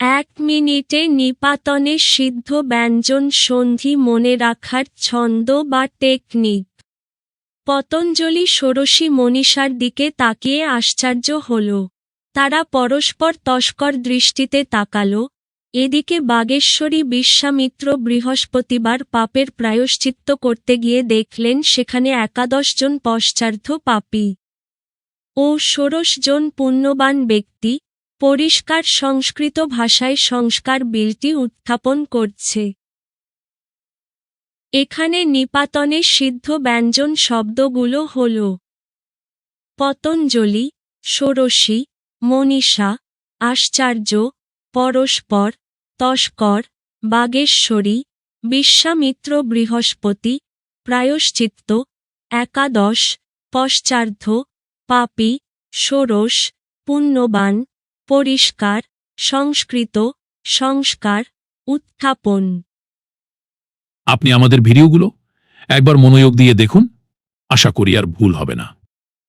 এক মিনিটে নিপাতনে সিদ্ধ ব্যঞ্জন সন্ধি মনে রাখার ছন্দ বা টেকনিক। পতঞ্জলি ষোড়শী মনীষার দিকে তাকিয়ে আশ্চর্য হল। তারা পরস্পর তস্কর দৃষ্টিতে তাকাল। এদিকে বাগেশ্বরী বিশ্বামিত্র বৃহস্পতিবার পাপের প্রায়শ্চিত্ত করতে গিয়ে দেখলেন সেখানে একাদশ জন পশ্চার্ধ পাপী। ও ষোড়শ জন পুণ্যবান ব্যক্তি। পরিষ্কার সংস্কৃত ভাষায় সংস্কার বিলটি উত্থাপন করছে। এখানে নিপাতনে সিদ্ধ ব্যঞ্জন শব্দগুলো হল পতঞ্জলি, ষোড়শী, মনীষা, আশ্চর্য, পরস্পর, তস্কর, বাগেশ্বরী, বিশ্বামিত্র বৃহস্পতি, প্রায়শ্চিত্ত, একাদশ, পশ্চার্ধ, পাপী, ষোড়শ, পুণ্যবান পরিষ্কার, সংস্কৃত, সংস্কার, উত্থাপন। আপনি আমাদের ভিডিওগুলো একবার মনোযোগ দিয়ে দেখুন। আশা করি আর ভুল হবে না।